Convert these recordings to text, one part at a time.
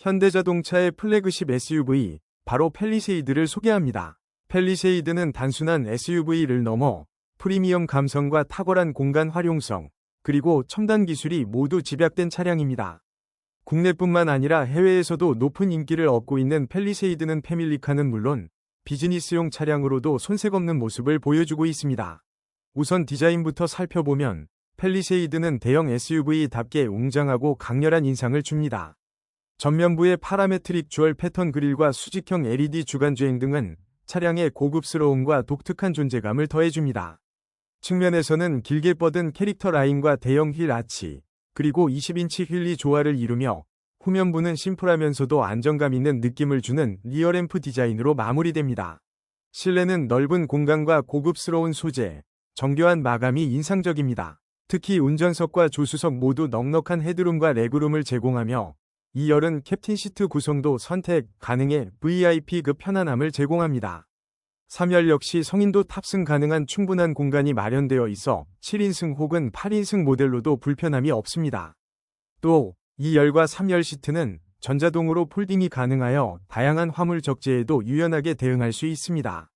현대자동차의 플래그십 SUV, 바로 펠리세이드를 소개합니다. 펠리세이드는 단순한 SUV를 넘어 프리미엄 감성과 탁월한 공간 활용성, 그리고 첨단 기술이 모두 집약된 차량입니다. 국내뿐만 아니라 해외에서도 높은 인기를 얻고 있는 펠리세이드는 패밀리카는 물론 비즈니스용 차량으로도 손색 없는 모습을 보여주고 있습니다. 우선 디자인부터 살펴보면 펠리세이드는 대형 SUV답게 웅장하고 강렬한 인상을 줍니다. 전면부의 파라메트릭 주얼 패턴 그릴과 수직형 LED 주간주행 등은 차량의 고급스러움과 독특한 존재감을 더해줍니다. 측면에서는 길게 뻗은 캐릭터 라인과 대형 휠 아치, 그리고 20인치 휠리 조화를 이루며 후면부는 심플하면서도 안정감 있는 느낌을 주는 리어램프 디자인으로 마무리됩니다. 실내는 넓은 공간과 고급스러운 소재, 정교한 마감이 인상적입니다. 특히 운전석과 조수석 모두 넉넉한 헤드룸과 레그룸을 제공하며 2열은 캡틴 시트 구성도 선택 가능해 VIP급 편안함을 제공합니다. 3열 역시 성인도 탑승 가능한 충분한 공간이 마련되어 있어 7인승 혹은 8인승 모델로도 불편함이 없습니다. 또 2열과 3열 시트는 전자동으로 폴딩이 가능하여 다양한 화물 적재에도 유연하게 대응할 수 있습니다.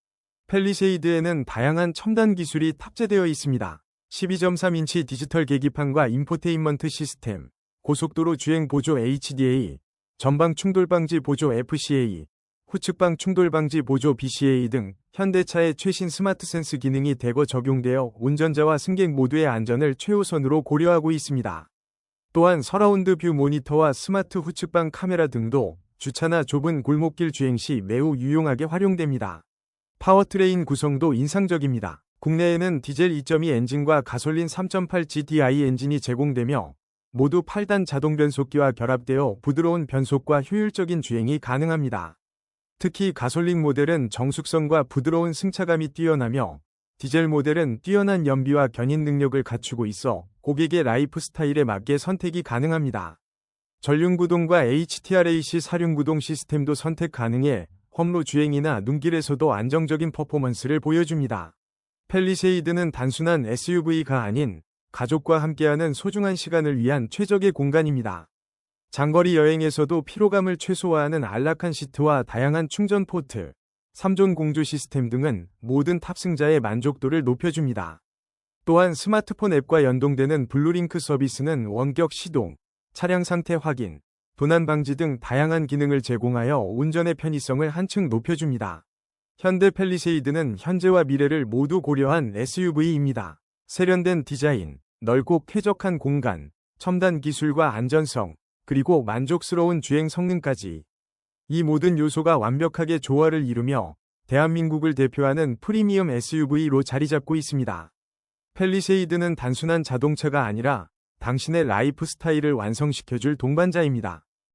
펠리세이드에는 다양한 첨단 기술이 탑재되어 있습니다. 12.3인치 디지털 계기판과 인포테인먼트 시스템, 고속도로 주행 보조 HDA, 전방 충돌 방지 보조 FCA, 후측방 충돌 방지 보조 BCA 등 현대차의 최신 스마트 센스 기능이 대거 적용되어 운전자와 승객 모두의 안전을 최우선으로 고려하고 있습니다. 또한 서라운드 뷰 모니터와 스마트 후측방 카메라 등도 주차나 좁은 골목길 주행 시 매우 유용하게 활용됩니다. 파워트레인 구성도 인상적입니다. 국내에는 디젤 2.2 엔진과 가솔린 3.8 GDI 엔진이 제공되며 모두 8단 자동 변속기와 결합되어 부드러운 변속과 효율적인 주행이 가능합니다. 특히 가솔린 모델은 정숙성과 부드러운 승차감이 뛰어나며 디젤 모델은 뛰어난 연비와 견인 능력을 갖추고 있어 고객의 라이프 스타일에 맞게 선택이 가능합니다. 전륜구동과 HTRAC 사륜구동 시스템도 선택 가능해 험로 주행이나 눈길에서도 안정적인 퍼포먼스를 보여줍니다. 펠리세이드는 단순한 SUV가 아닌 가족과 함께하는 소중한 시간을 위한 최적의 공간입니다. 장거리 여행에서도 피로감을 최소화하는 안락한 시트와 다양한 충전 포트, 3존 공조 시스템 등은 모든 탑승자의 만족도를 높여줍니다. 또한 스마트폰 앱과 연동되는 블루링크 서비스는 원격 시동, 차량 상태 확인, 도난 방지 등 다양한 기능을 제공하여 운전의 편의성을 한층 높여줍니다. 현대 펠리세이드는 현재와 미래를 모두 고려한 SUV입니다. 세련된 디자인, 넓고 쾌적한 공간, 첨단 기술과 안전성, 그리고 만족스러운 주행 성능까지 이 모든 요소가 완벽하게 조화를 이루며 대한민국을 대표하는 프리미엄 SUV로 자리 잡고 있습니다. 펠리세이드는 단순한 자동차가 아니라 당신의 라이프 스타일을 완성시켜줄 동반자입니다.